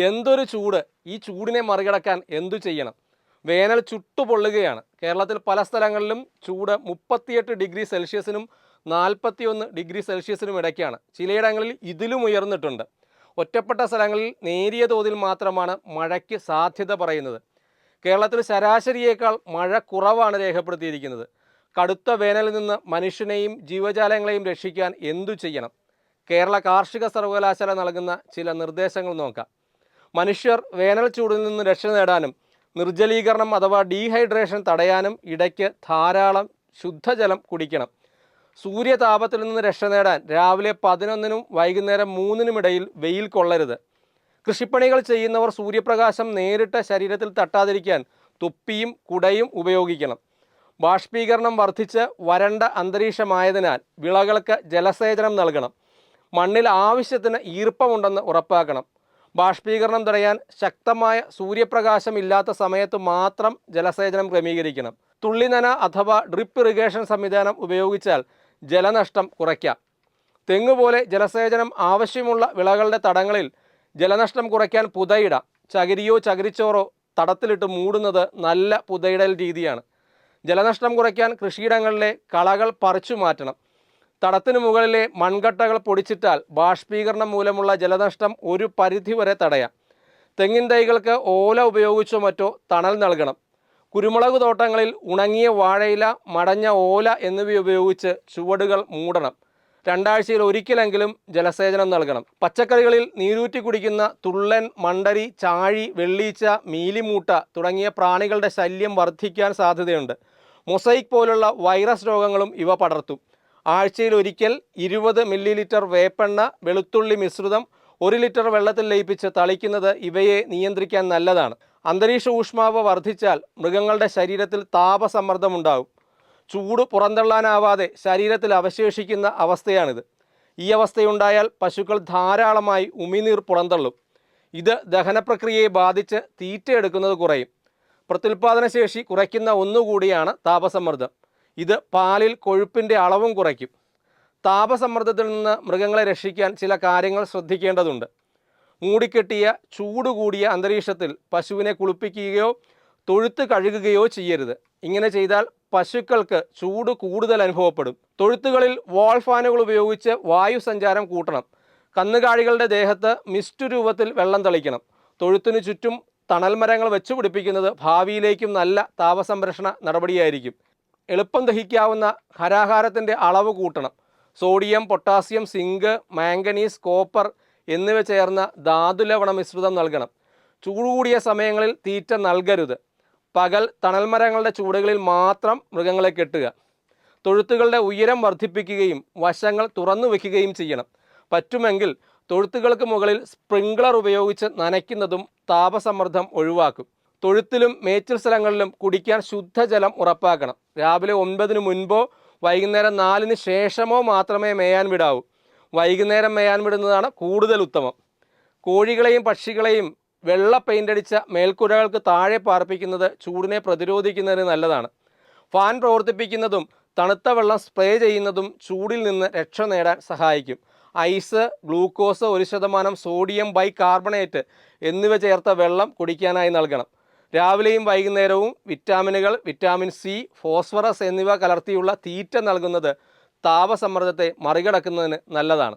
എന്തൊരു ചൂട്? ഈ ചൂടിനെ മറികടക്കാൻ എന്തു ചെയ്യണം? വേനൽ ചുട്ടുപൊള്ളുകയാണ്. കേരളത്തിൽ പല സ്ഥലങ്ങളിലും ചൂട് മുപ്പത്തിയെട്ട് ഡിഗ്രി സെൽഷ്യസിനും നാൽപ്പത്തിയൊന്ന് ഡിഗ്രി സെൽഷ്യസിനും ഇടയ്ക്കാണ്. ചിലയിടങ്ങളിൽ ഇതിലും ഉയർന്നിട്ടുണ്ട്. ഒറ്റപ്പെട്ട സ്ഥലങ്ങളിൽ നേരിയ തോതിൽ മാത്രമാണ് മഴയ്ക്ക് സാധ്യത പറയുന്നത്. കേരളത്തിൽ ശരാശരിയേക്കാൾ മഴ കുറവാണ് രേഖപ്പെടുത്തിയിരിക്കുന്നത്. കടുത്ത വേനലിൽ നിന്ന് മനുഷ്യനെയും ജീവജാലങ്ങളെയും രക്ഷിക്കാൻ എന്തു ചെയ്യണം? കേരള കാർഷിക സർവകലാശാല നൽകുന്ന ചില നിർദ്ദേശങ്ങൾ നോക്കാം. മനുഷ്യർ വേനൽ ചൂടിൽ നിന്ന് രക്ഷ നേടാനും നിർജലീകരണം അഥവാ ഡീഹൈഡ്രേഷൻ തടയാനും ഇടയ്ക്ക് ധാരാളം ശുദ്ധജലം കുടിക്കണം. സൂര്യതാപത്തിൽ നിന്ന് രക്ഷ നേടാൻ രാവിലെ പതിനൊന്നിനും വൈകുന്നേരം മൂന്നിനും ഇടയിൽ വെയിൽ കൊള്ളരുത്. കൃഷിപ്പണികൾ ചെയ്യുന്നവർ സൂര്യപ്രകാശം നേരിട്ട് ശരീരത്തിൽ തട്ടാതിരിക്കാൻ തുപ്പിയും കുടയും ഉപയോഗിക്കണം. ബാഷ്പീകരണം വർദ്ധിച്ച് വരണ്ട അന്തരീക്ഷമായതിനാൽ വിളകൾക്ക് ജലസേചനം നൽകണം. മണ്ണിൽ ആവശ്യത്തിന് ഈർപ്പമുണ്ടെന്ന് ഉറപ്പാക്കണം. ബാഷ്പീകരണം തടയാൻ ശക്തമായ സൂര്യപ്രകാശം ഇല്ലാത്ത സമയത്ത് മാത്രം ജലസേചനം ക്രമീകരിക്കണം. തുള്ളിനന അഥവാ ഡ്രിപ്പ് ഇറിഗേഷൻ സംവിധാനം ഉപയോഗിച്ചാൽ ജലനഷ്ടം കുറയ്ക്കാം. തെങ്ങുപോലെ ജലസേചനം ആവശ്യമുള്ള വിളകളുടെ തടങ്ങളിൽ ജലനഷ്ടം കുറയ്ക്കാൻ പുതയിട ചകിരിയോ ചകിരിച്ചോറോ തടത്തിലിട്ട് മൂടുന്നത് നല്ല പുതയിടൽ രീതിയാണ്. ജലനഷ്ടം കുറയ്ക്കാൻ കൃഷിയിടങ്ങളിലെ കളകൾ പറിച്ചു മാറ്റണം. തടത്തിനു മുകളിലെ മൺകട്ടകൾ പൊടിച്ചിട്ടാൽ ബാഷ്പീകരണം മൂലമുള്ള ജലനഷ്ടം ഒരു പരിധിവരെ തടയാം. തെങ്ങിൻ തൈകൾക്ക് ഓല ഉപയോഗിച്ചോ മറ്റോ തണൽ നൽകണം. കുരുമുളക് തോട്ടങ്ങളിൽ ഉണങ്ങിയ വാഴയില മടഞ്ഞ ഓല എന്നിവ ഉപയോഗിച്ച് ചുവടുകൾ മൂടണം. രണ്ടാഴ്ചയിൽ ഒരിക്കലെങ്കിലും ജലസേചനം നൽകണം. പച്ചക്കറികളിൽ നീരൂറ്റി കുടിക്കുന്ന തുള്ളൻ മണ്ടരി ചാഴി വെള്ളീച്ച മീലിമൂട്ട തുടങ്ങിയ പ്രാണികളുടെ ശല്യം വർദ്ധിക്കാൻ സാധ്യതയുണ്ട്. മൊസൈക്ക് പോലുള്ള വൈറസ് രോഗങ്ങളും ഇവ പടർത്തും. ആഴ്ചയിൽ ഒരിക്കൽ ഇരുപത് മില്ലി ലിറ്റർ വേപ്പെണ്ണ വെളുത്തുള്ളി മിശ്രിതം ഒരു ലിറ്റർ വെള്ളത്തിൽ ലയിപ്പിച്ച് തളിക്കുന്നത് ഇവയെ നിയന്ത്രിക്കാൻ നല്ലതാണ്. അന്തരീക്ഷ ഊഷ്മാവ് വർദ്ധിച്ചാൽ മൃഗങ്ങളുടെ ശരീരത്തിൽ താപസമ്മർദ്ദമുണ്ടാകും. ചൂട് പുറന്തള്ളാനാവാതെ ശരീരത്തിൽ അവശേഷിക്കുന്ന അവസ്ഥയാണിത്. ഈ അവസ്ഥയുണ്ടായാൽ പശുക്കൾ ധാരാളമായി ഉമിനീർ പുറന്തള്ളും. ഇത് ദഹനപ്രക്രിയയെ ബാധിച്ച് തീറ്റയെടുക്കുന്നത് കുറയും. പ്രത്യുൽപാദനശേഷി കുറയ്ക്കുന്ന ഒന്നുകൂടിയാണ് താപസമ്മർദ്ദം. ഇത് പാലിൽ കൊഴുപ്പിന്റെ അളവും കുറയ്ക്കും. താപസമ്മർദ്ദത്തിൽ നിന്ന് മൃഗങ്ങളെ രക്ഷിക്കാൻ ചില കാര്യങ്ങൾ ശ്രദ്ധിക്കേണ്ടതുണ്ട്. മൂടിക്കെട്ടിയ ചൂട് കൂടിയ അന്തരീക്ഷത്തിൽ പശുവിനെ കുളിപ്പിക്കുകയോ തൊഴുത്ത് കഴുകുകയോ ചെയ്യരുത്. ഇങ്ങനെ ചെയ്താൽ പശുക്കൾക്ക് ചൂട് കൂടുതൽ അനുഭവപ്പെടും. തൊഴുത്തുകളിൽ വാൾ ഫാനുകൾ ഉപയോഗിച്ച് വായു സഞ്ചാരം കൂട്ടണം. കന്നുകാലികളുടെ ദേഹത്ത് മിസ്റ്റ് രൂപത്തിൽ വെള്ളം തളിക്കണം. തൊഴുത്തിനു ചുറ്റും തണൽ മരങ്ങൾ വെച്ചു പിടിപ്പിക്കുന്നത് ഭാവിയിലേക്കും നല്ല താപസംരക്ഷണ നടപടിയായിരിക്കും. എളുപ്പം ദഹിക്കാവുന്ന ഹരാഹാരത്തിന്റെ അളവ് കൂട്ടണം. Sodium potassium zinc manganese copper എന്നിവ ചേർന്ന ധാതുലവണ മിശ്രിതം നൽകണം. ചൂട് കൂടിയ സമയങ്ങളിൽ തീറ്റ നൽകരുത്. പകൽ തണൽമരങ്ങളുടെ ചൂടുകളിൽ മാത്രം മൃഗങ്ങളെ കെട്ടുക. തൊഴുത്തുകളുടെ ഉയരം വർദ്ധിപ്പിക്കുകയും വശങ്ങൾ തുറന്നു വയ്ക്കുകയും ചെയ്യണം. പറ്റുമെങ്കിൽ തൊഴുത്തുകൾക്ക് മുകളിൽ സ്പ്രിംഗ്ലർ ഉപയോഗിച്ച് നനയ്ക്കുന്നതും താപസമ്മർദ്ദം ഒഴിവാക്കും. തൊഴുത്തിലും മേച്ചിൽ സ്ഥലങ്ങളിലും കുടിക്കാൻ ശുദ്ധജലം ഉറപ്പാക്കണം. രാവിലെ ഒൻപതിന് മുൻപോ വൈകുന്നേരം നാലിന് ശേഷമോ മാത്രമേ മേയാൻ വിടാവൂ. വൈകുന്നേരം മേയാൻ വിടുന്നതാണ് കൂടുതൽ ഉത്തമം. കോഴികളെയും പക്ഷികളെയും വെള്ള പെയിന്റടിച്ച മേൽക്കുരകൾക്ക് താഴെ പാർപ്പിക്കുന്നത് ചൂടിനെ പ്രതിരോധിക്കുന്നതിന് നല്ലതാണ്. ഫാൻ പ്രവർത്തിപ്പിക്കുന്നതും തണുത്ത വെള്ളം സ്പ്രേ ചെയ്യുന്നതും ചൂടിൽ നിന്ന് രക്ഷ നേടാൻ സഹായിക്കും. ഐസ് ഗ്ലൂക്കോസ് ഒരു ശതമാനം സോഡിയം ബൈ കാർബണേറ്റ് എന്നിവ ചേർത്ത വെള്ളം കുടിക്കാനായി നൽകണം. രാവിലെയും വൈകുന്നേരവും വിറ്റാമിനുകൾ വിറ്റാമിൻ സി ഫോസ്ഫറസ് എന്നിവ കലർത്തിയുള്ള തീറ്റ നൽകുന്നത് താപസമ്മർദ്ദത്തെ മറികടക്കുന്നതിന് നല്ലതാണ്.